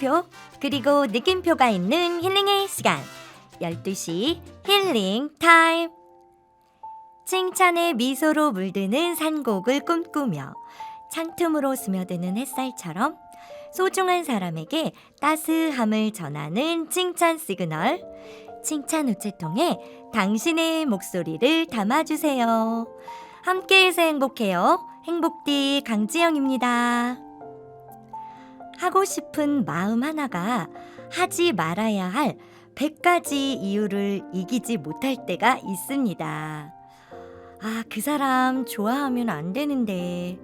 목표 그리고 느낌표가 있는 힐링의 시간 12시 힐링 타임 칭찬의 미소로 물드는 산곡을 꿈꾸며 창틈으로 스며드는 햇살처럼 소중한 사람에게 따스함을 전하는 칭찬 시그널 칭찬 우체통에 당신의 목소리를 담아주세요. 함께해서 행복해요. 행복디 강지영입니다. 하고 싶은 마음 하나가 하지 말아야 할 100가지 이유를 이기지 못할 때가 있습니다. 아, 그 사람 좋아하면 안 되는데.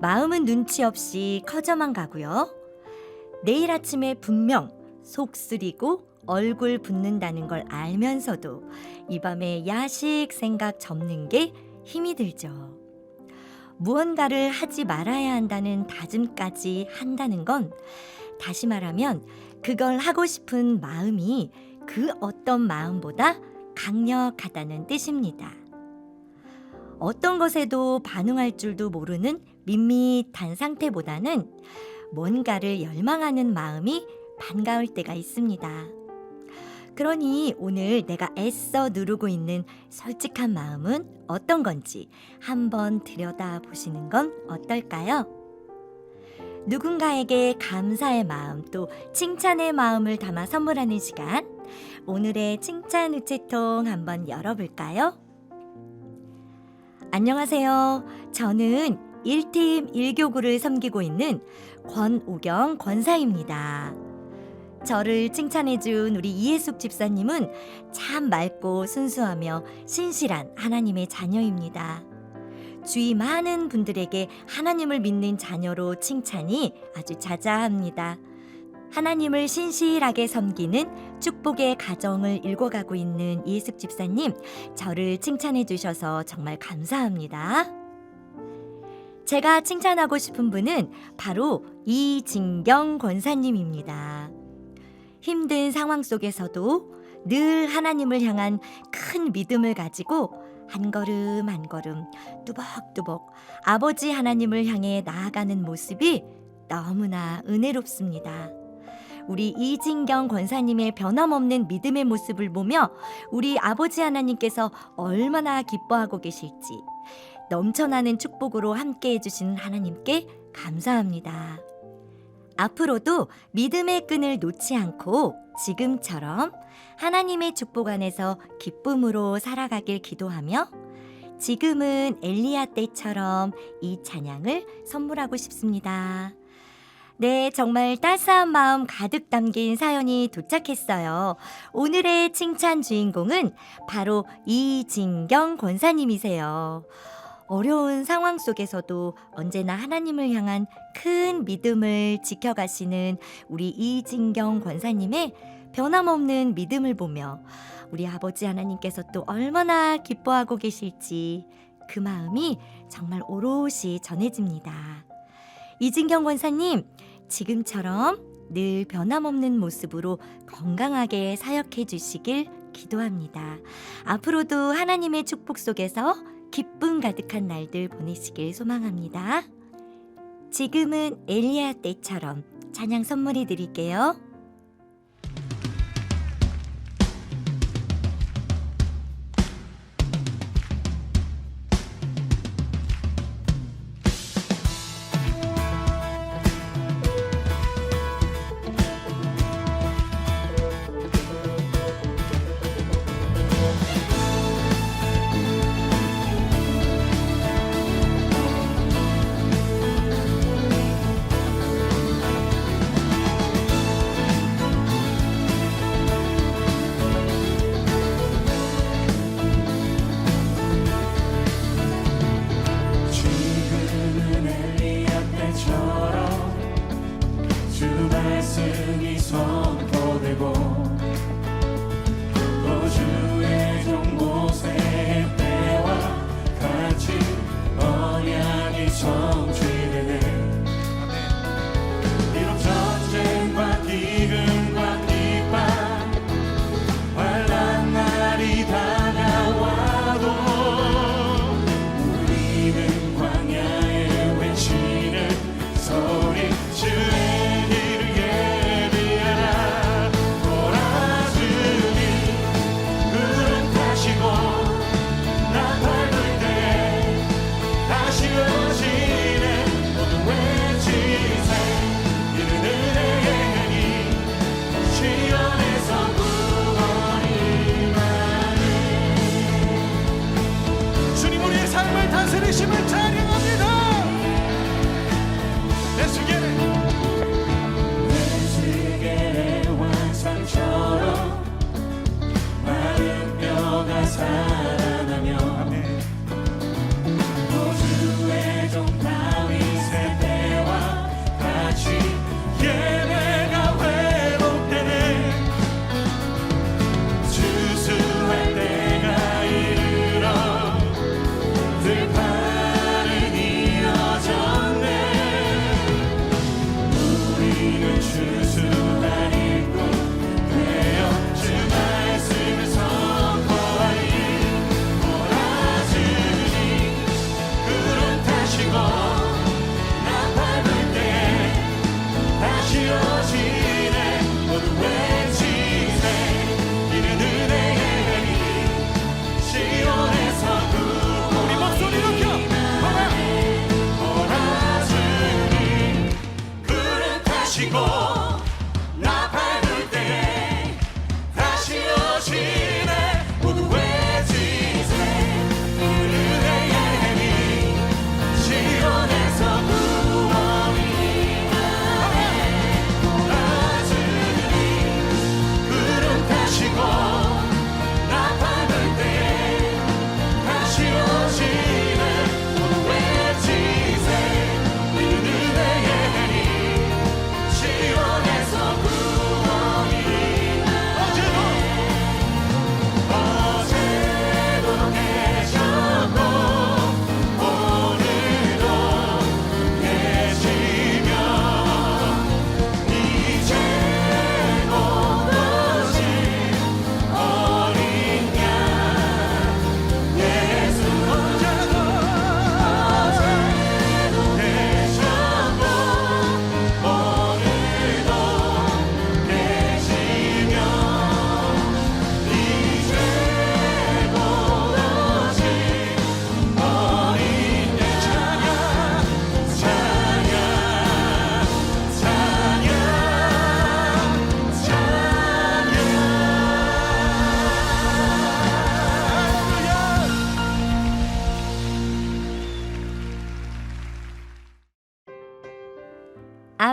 마음은 눈치 없이 커져만 가고요. 내일 아침에 분명 속 쓰리고 얼굴 붓는다는 걸 알면서도 이 밤에 야식 생각 접는 게 힘이 들죠. 무언가를 하지 말아야 한다는 다짐까지 한다는 건 다시 말하면 그걸 하고 싶은 마음이 그 어떤 마음보다 강력하다는 뜻입니다. 어떤 것에도 반응할 줄도 모르는 밋밋한 상태보다는 뭔가를 열망하는 마음이 반가울 때가 있습니다. 그러니 오늘 내가 애써 누르고 있는 솔직한 마음은 어떤 건지 한번 들여다 보시는 건 어떨까요? 누군가에게 감사의 마음 또 칭찬의 마음을 담아 선물하는 시간. 오늘의 칭찬 우체통 한번 열어볼까요? 안녕하세요. 저는 1팀 1교구를 섬기고 있는 권우경 권사입니다. 저를 칭찬해준 우리 이해숙 집사님은 참 맑고 순수하며 신실한 하나님의 자녀입니다. 주위 많은 분들에게 하나님을 믿는 자녀로 칭찬이 아주 자자합니다. 하나님을 신실하게 섬기는 축복의 가정을 읽어가고 있는 이해숙 집사님, 저를 칭찬해 주셔서 정말 감사합니다. 제가 칭찬하고 싶은 분은 바로 이진경 권사님입니다. 힘든 상황 속에서도 늘 하나님을 향한 큰 믿음을 가지고 한 걸음 한 걸음 뚜벅뚜벅 아버지 하나님을 향해 나아가는 모습이 너무나 은혜롭습니다. 우리 이진경 권사님의 변함없는 믿음의 모습을 보며 우리 아버지 하나님께서 얼마나 기뻐하고 계실지 넘쳐나는 축복으로 함께 해주시는 하나님께 감사합니다. 앞으로도 믿음의 끈을 놓지 않고 지금처럼 하나님의 축복 안에서 기쁨으로 살아가길 기도하며 지금은 엘리야 때처럼 이 찬양을 선물하고 싶습니다. 네, 정말 따스한 마음 가득 담긴 사연이 도착했어요. 오늘의 칭찬 주인공은 바로 이진경 권사님이세요. 어려운 상황 속에서도 언제나 하나님을 향한 큰 믿음을 지켜가시는 우리 이진경 권사님의 변함없는 믿음을 보며 우리 아버지 하나님께서 또 얼마나 기뻐하고 계실지 그 마음이 정말 오롯이 전해집니다. 이진경 권사님, 지금처럼 늘 변함없는 모습으로 건강하게 사역해 주시길 기도합니다. 앞으로도 하나님의 축복 속에서 기쁨 가득한 날들 보내시길 소망합니다. 지금은 엘리야 때처럼 찬양 선물해 드릴게요.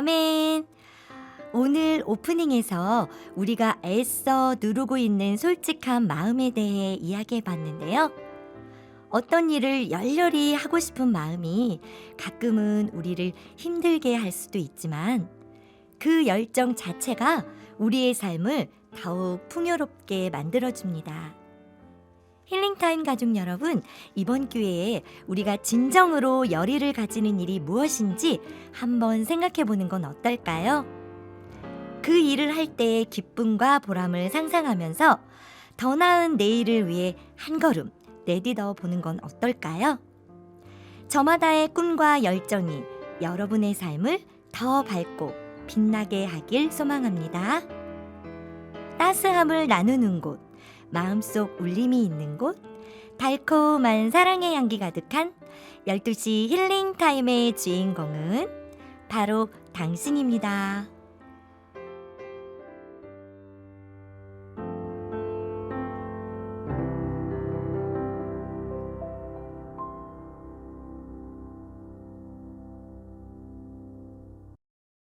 아멘. 오늘 오프닝에서 우리가 애써 누르고 있는 솔직한 마음에 대해 이야기해 봤는데요. 어떤 일을 열렬히 하고 싶은 마음이 가끔은 우리를 힘들게 할 수도 있지만 그 열정 자체가 우리의 삶을 더욱 풍요롭게 만들어줍니다. 힐링타임 가족 여러분, 이번 기회에 우리가 진정으로 열의를 가지는 일이 무엇인지 한번 생각해 보는 건 어떨까요? 그 일을 할 때의 기쁨과 보람을 상상하면서 더 나은 내일을 위해 한 걸음 내딛어 보는 건 어떨까요? 저마다의 꿈과 열정이 여러분의 삶을 더 밝고 빛나게 하길 소망합니다. 따스함을 나누는 곳, 마음속 울림이 있는 곳, 달콤한 사랑의 향기 가득한 12시 힐링 타임의 주인공은 바로 당신입니다.